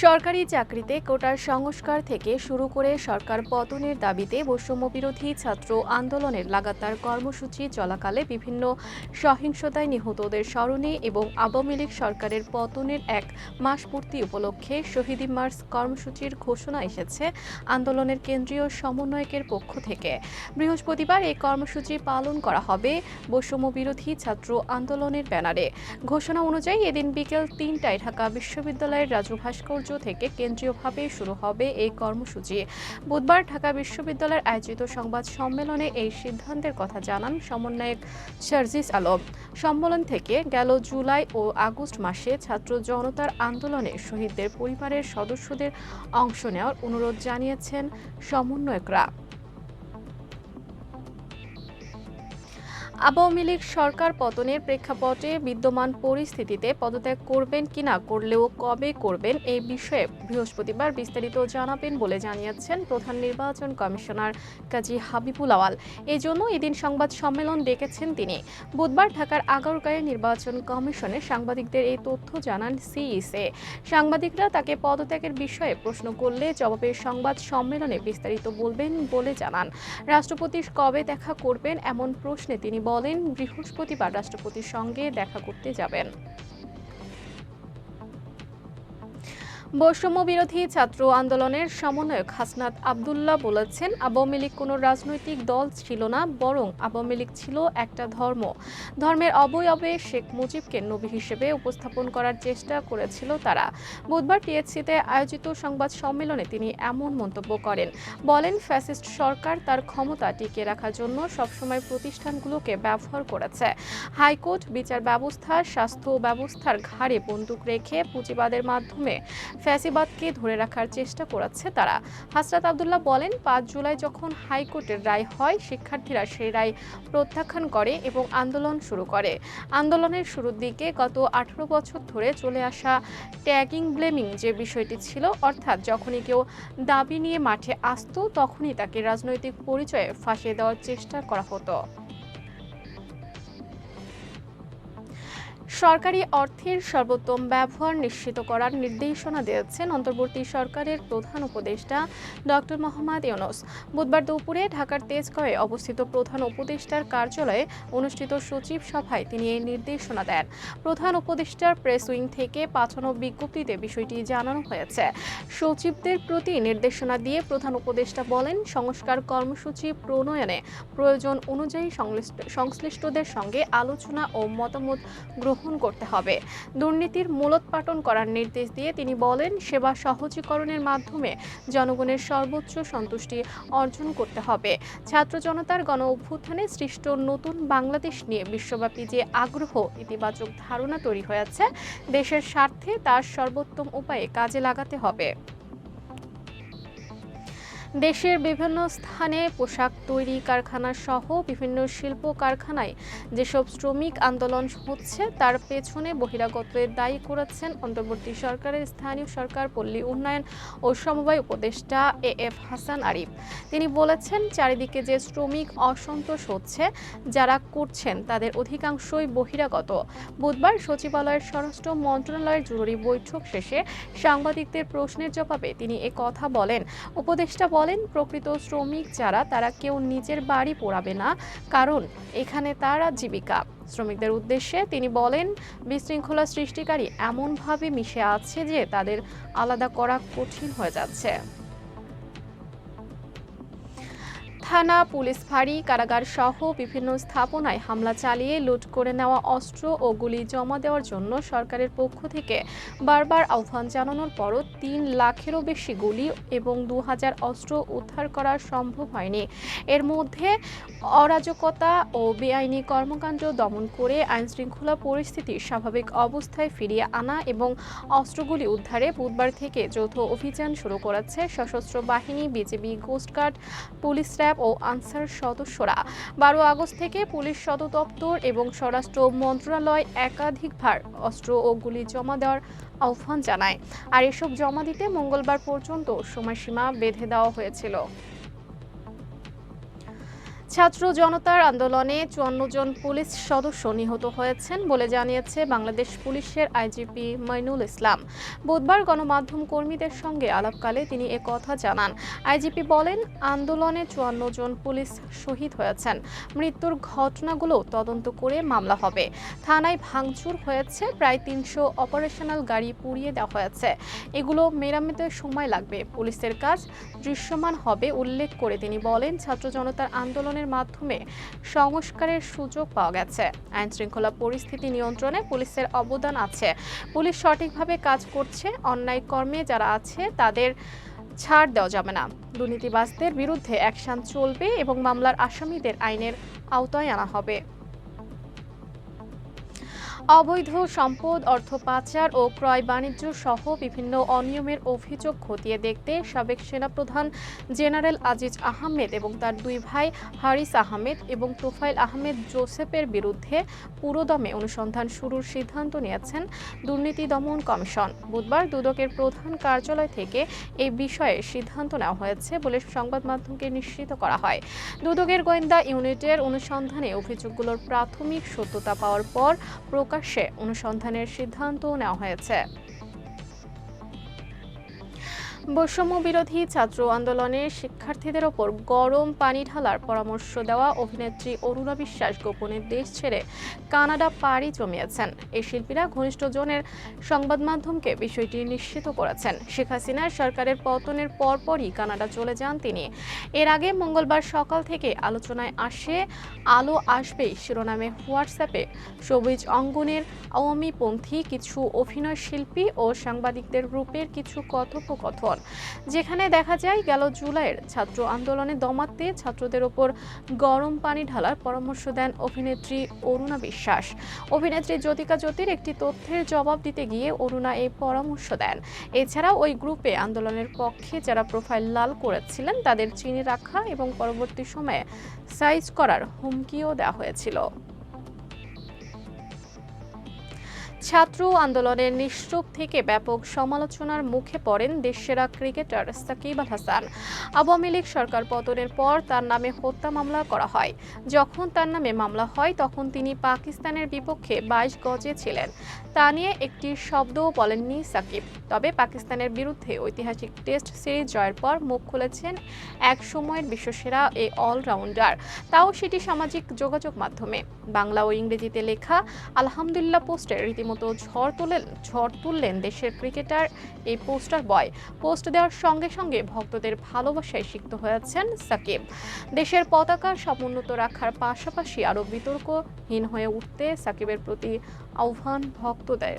সরকারি চাকরিতে কোটার সংস্কার থেকে শুরু করে সরকার পতনের দাবিতে বৈষম্য বিরোধী ছাত্র আন্দোলনের লাগাতার কর্মসূচি চলাকালে বিভিন্ন সহিংসতায় নিহতদের স্মরণে এবং আওয়ামী লীগ সরকারের পতনের এক মাস পূর্তি উপলক্ষে শহীদ মার্চ কর্মসূচির ঘোষণা এসেছে আন্দোলনের কেন্দ্রীয় সমন্বয়কের পক্ষ থেকে। বৃহস্পতিবার এই কর্মসূচি পালন করা হবে বৈষম্য বিরোধী ছাত্র আন্দোলনের ব্যানারে। ঘোষণা অনুযায়ী এদিন বিকেল তিনটায় ঢাকা বিশ্ববিদ্যালয়ের রাজু ভাস্কর্য থেকে কেন্দ্রীয়ভাবে শুরু হবে এই কর্মসূচি। বুধবার ঢাকা বিশ্ববিদ্যালয়ের আয়োজিত সংবাদ সম্মেলনে এই সিদ্ধান্তের কথা জানান সমন্বয়ক শারজিস আলম। সম্মেলন থেকে গেল জুলাই ও আগস্ট মাসে ছাত্র জনতার আন্দোলনে শহীদদের পরিবারের সদস্যদের অংশ নেওয়ার অনুরোধ জানিয়েছেন সমন্বয়করা। আওয়ামী লীগ সরকার পতনের প্রেক্ষাপটে বিদ্যমান পরিস্থিতিতে পদত্যাগ করবেন কিনা করলেও কবে করবেন এই বিষয়ে বৃহস্পতিবার বিস্তারিত জানাবেন বলে জানিয়েছেন প্রধান নির্বাচন কমিশনার কাজী হাবিবুল আওয়াল। এই জন্য এদিন সংবাদ সম্মেলন ডেকেছেন তিনি। বুধবার ঢাকার আগারগাঁয়ে নির্বাচন কমিশনে সাংবাদিকদের এই তথ্য জানান সিইসে। সাংবাদিকরা তাকে পদত্যাগের বিষয়ে প্রশ্ন করলে জবাবে সংবাদ সম্মেলনে বিস্তারিত বলবেন বলে জানান। রাষ্ট্রপতি কবে দেখা করবেন এমন প্রশ্নে তিনি বলেন বৃহস্পতিবার রাষ্ট্রপতির সঙ্গে দেখা করতে যাবেন। বৈষম্য বিরোধী ছাত্র আন্দোলনের সমন্বয়ক হাসনাত আবদুল্লাহ বলেছেন, আওয়ামী লীগ কোনো রাজনৈতিক দল ছিল না, বরং আওয়ামী লীগ ছিল একটা ধর্ম। ধর্মের অবয়বে শেখ মুজিবকে নবী হিসেবে উপস্থাপন করার চেষ্টা করেছিল তারা। বুধবার টিএসসিতে আয়োজিত সংবাদ সম্মেলনে তিনি এমন মন্তব্য করেন, বলেন, ফ্যাসিস্ট সরকার তার ক্ষমতা টিকিয়ে রাখার জন্য সবসময় প্রতিষ্ঠানগুলোকে ব্যবহার করেছে। হাইকোর্ট, বিচার ব্যবস্থা, স্বাস্থ্য ব্যবস্থার ঘাড়ে বন্দুক রেখে পুঁজিবাদের মাধ্যমে ফ্যাসিবাদকে ধরে রাখার চেষ্টা করাচ্ছে তারা। হাসরাত আবদুল্লাহ বলেন, পাঁচ জুলাই যখন হাইকোর্টের রায় হয়, শিক্ষার্থীরা সেই রায় প্রত্যাখ্যান করে এবং আন্দোলন শুরু করে। আন্দোলনের শুরুর দিকে গত আঠারো বছর ধরে চলে আসা ট্যাগিং ব্লেমিং যে বিষয়টি ছিল, অর্থাৎ যখনই কেউ দাবি নিয়ে মাঠে আসতো, তখনই তাকে রাজনৈতিক পরিচয়ে ফাঁসিয়ে দেওয়ার চেষ্টা করা হতো। সরকারি অর্থের সর্বোত্তম ব্যবহার নিশ্চিত করার নির্দেশনা দিয়েছেন অন্তর্বর্তী সরকারের প্রধান উপদেষ্টা ডক্টর মোহাম্মদ ইউনুস। বুধবার দুপুরে ঢাকার তেজগাঁওয়ে অবস্থিত প্রধান উপদেষ্টার কার্যালয়ে অনুষ্ঠিত সচিব সভায় তিনি এই নির্দেশনা দেন। প্রধান উপদেষ্টার প্রেস উইং থেকে পাঠানো বিজ্ঞপ্তিতে বিষয়টি জানানো হয়েছে। সচিবদের প্রতি নির্দেশনা দিয়ে প্রধান উপদেষ্টা বলেন, সংস্কার কর্মসূচি প্রণয়নে প্রয়োজন অনুযায়ী সংশ্লিষ্ট- সংশ্লিষ্টদের সঙ্গে আলোচনা ও মতামত গ্রহণ করতে হবে। দুর্নীতির মূলোৎপাটন করার নির্দেশ দিয়ে তিনি বলেন, সেবা সহজীকরণের মাধ্যমে জনগণের সর্বোচ্চ সন্তুষ্টি অর্জন করতে হবে। ছাত্র জনতার গণ অভ্যুত্থানে সৃষ্ট নতুন বাংলাদেশ নিয়ে বিশ্বব্যাপী যে আগ্রহ, ইতিবাচক ধারণা তৈরি হয়েছে, দেশের স্বার্থে তার সর্বোত্তম উপায়ে কাজে লাগাতে হবে। দেশের বিভিন্ন স্থানে পোশাক তৈরি কারখানা সহ বিভিন্ন শিল্প কারখানায় যেসব শ্রমিক আন্দোলন হচ্ছে, তার পেছনে বহিরাগতের দায়ী করেছেন অন্তর্বর্তী সরকারের স্থানীয় সরকার, পল্লী উন্নয়ন ও সমবায় উপদেষ্টা এ এফ হাসান আরিফ। তিনি বলেছেন, চারিদিকে যে শ্রমিক অসন্তোষ হচ্ছে, যারা করছেন, তাদের অধিকাংশই বহিরাগত। বুধবার সচিবালয়ের স্বরাষ্ট্র মন্ত্রণালয়ের জরুরি বৈঠক শেষে সাংবাদিকদের প্রশ্নের জবাবে তিনি এ কথা বলেন। উপদেষ্টা বলেন, প্রকৃত শ্রমিক যারা, তারা কেউ নিজের বাড়ি পোড়াবে না, কারণ এখানে তারা জীবিকা। শ্রমিকদের উদ্দেশ্যে তিনি বলেন, বিশৃঙ্খলা সৃষ্টিকারী এমনভাবে মিশে আছে যে তাদের আলাদা করা কঠিন হয়ে যাচ্ছে। থানা, পুলিশ ফাঁড়ি, কারাগার সহ বিভিন্ন স্থাপনায় হামলা চালিয়ে লুট করে নেওয়া অস্ত্র ও গুলি জমা দেওয়ার জন্য সরকারের পক্ষ থেকে বারবার আহ্বান জানানোর পরও তিন লাখেরও বেশি গুলি এবং দু হাজার অস্ত্র উদ্ধার করা সম্ভব হয়নি। এর মধ্যে অরাজকতা ও বেআইনি কর্মকাণ্ড দমন করে আইনশৃঙ্খলা পরিস্থিতি স্বাভাবিক অবস্থায় ফিরিয়ে আনা এবং অস্ত্রগুলি উদ্ধারে বুধবার থেকে যৌথ অভিযান শুরু করেছে সশস্ত্র বাহিনী BJP coast guard police RAB ও আনসার সদস্যরা। বারো আগস্ট থেকে পুলিশ সদর দপ্তর এবং স্বরাষ্ট্র মন্ত্রণালয় একাধিকবার অস্ত্র ও গুলি জমা দেওয়ার আহ্বান জানায়। আর এসব জমা দিতে মঙ্গলবার পর্যন্ত সময়সীমা বেঁধে দেওয়া হয়েছিল। ছাত্র জনতার আন্দোলনে চুয়ান্ন জন পুলিশ সদস্য নিহত হয়েছেন বলে জানিয়েছে বাংলাদেশ পুলিশের আইজিপি মাইনুল ইসলাম। বুধবার গণমাধ্যম কর্মীদের সঙ্গে আলাপকালে তিনি কথা জানান। আইজিপি বলেন, আন্দোলনে চুয়ান্ন জন পুলিশ শহীদ হয়েছেন। মৃত্যুর ঘটনাগুলো তদন্ত করে মামলা হবে। থানায় ভাঙচুর হয়েছে, প্রায় তিনশো অপারেশনাল গাড়ি পুড়িয়ে দেওয়া হয়েছে। এগুলো মেরামতে সময় লাগবে। পুলিশের কাজ দৃশ্যমান হবে, উল্লেখ করে তিনি বলেন, ছাত্র জনতার আন্দোলনের মাধ্যমে সংস্কারের সুযোগ পাওয়া গেছে। আইন শৃঙ্খলা পরিস্থিতি নিয়ন্ত্রণে পুলিশের অবদান আছে। পুলিশ সঠিকভাবে কাজ করছে, অন্যায় কর্মে যারা আছে তাদের ছাড় দেওয়া যাবে না। দুর্নীতিবাসদের বিরুদ্ধে অ্যাকশন চলবে এবং মামলার আসামিদের আইনের আওতায় আনা হবে। অবৈধ সম্পদ, অর্থ পাচার ও ক্রয় বাণিজ্য সহ বিভিন্ন অনিয়মের অভিযোগ খতিয়ে দেখতে সাবেক সেনাপ্রধান জেনারেল আজিজ আহমেদ এবং তার দুই ভাই হারিস আহমেদ এবং তোফাইল আহমেদ জোসেফের বিরুদ্ধে পুরোদমে অনুসন্ধান শুরুর সিদ্ধান্ত নিয়েছেন দুর্নীতি দমন কমিশন। বুধবার দুদকের প্রধান কার্যালয় থেকে এই বিষয়ে সিদ্ধান্ত নেওয়া হয়েছে বলে সংবাদ মাধ্যমকে নিশ্চিত করা হয়। দুদকের গোয়েন্দা ইউনিটের অনুসন্ধানে অভিযোগগুলোর প্রাথমিক সত্যতা পাওয়ার পর প্রকাশ্যে অনুসন্ধানের সিদ্ধান্ত নেওয়া হয়েছে। বৈষম্য বিরোধী ছাত্র আন্দোলনের শিক্ষার্থীদের ওপর গরম পানি ঢালার পরামর্শ দেওয়া অভিনেত্রী অরুণা বিশ্বাস গোপনে দেশ ছেড়ে কানাডা পাড়ি জমিয়েছেন। এই শিল্পীরা ঘনিষ্ঠ জনের সংবাদ মাধ্যমকে বিষয়টি নিশ্চিত করেছেন। শেখ হাসিনার সরকারের পতনের পরপরই কানাডা চলে যান তিনি। এর আগে মঙ্গলবার সকাল থেকে আলোচনায় আসে, আলো আসবেই শিরোনামে হোয়াটসঅ্যাপে। সবুজ অঙ্গনের আওয়ামীপন্থী কিছু অভিনয় শিল্পী ও সাংবাদিকদের গ্রুপের কিছু কথোপকথন। যেখানে দেখা যায় গেল জুলাইয়ের ছাত্র আন্দোলনে দমাতে ছাত্রদের ওপর গরম পানি ঢালার পরামর্শ দেন অভিনেত্রী অরুণা বিশ্বাস। অভিনেত্রী জ্যোতিকা জ্যোতির একটি তথ্যের জবাব দিতে গিয়ে অরুণা এই পরামর্শ দেন। এছাড়াও ওই গ্রুপে আন্দোলনের পক্ষে যারা প্রোফাইল লাল করেছিলেন, তাদের চিনে রাখা এবং পরবর্তী সময়ে সাইজ করার হুমকিও দেওয়া হয়েছিল। ছাত্র আন্দোলনের নিশ্চুপ থেকে ব্যাপক সমালোচনার মুখে পড়েন দেশসেরা ক্রিকেটার সাকিব আল হাসান। আওয়ামী লীগ সরকার পতনের পর তার নামে হত্যা মামলা করা হয়। যখন তার নামে মামলা হয়, তখন তিনি পাকিস্তানের বিপক্ষে বাইশ গজে ছিলেন। তা নিয়ে একটি শব্দও বলেননি সাকিব। তবে পাকিস্তানের বিরুদ্ধে ঐতিহাসিক টেস্ট সিরিজ জয়ের পর মুখ খুলেছেন এক সময়ের বিশ্বসেরা এই অলরাউন্ডার। তাও সেটি সামাজিক যোগাযোগ মাধ্যমে। বাংলা ও ইংরেজিতে লেখা আলহামদুলিল্লাহ পোস্টে রীতিমতো ঝড় তুলেন, ঝড় তুললেন দেশের ক্রিকেটার এই পোস্টার বয়। পোস্ট দেওয়ার সঙ্গে সঙ্গে ভক্তদের ভালোবাসায় সিক্ত হয়েছেন সাকিব। দেশের পতাকা সমুন্নত রাখার পাশাপাশি আরও বিতর্কহীন হয়ে উঠতে সাকিবের প্রতি আহ্বান ভক্তদের।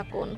থাকুন।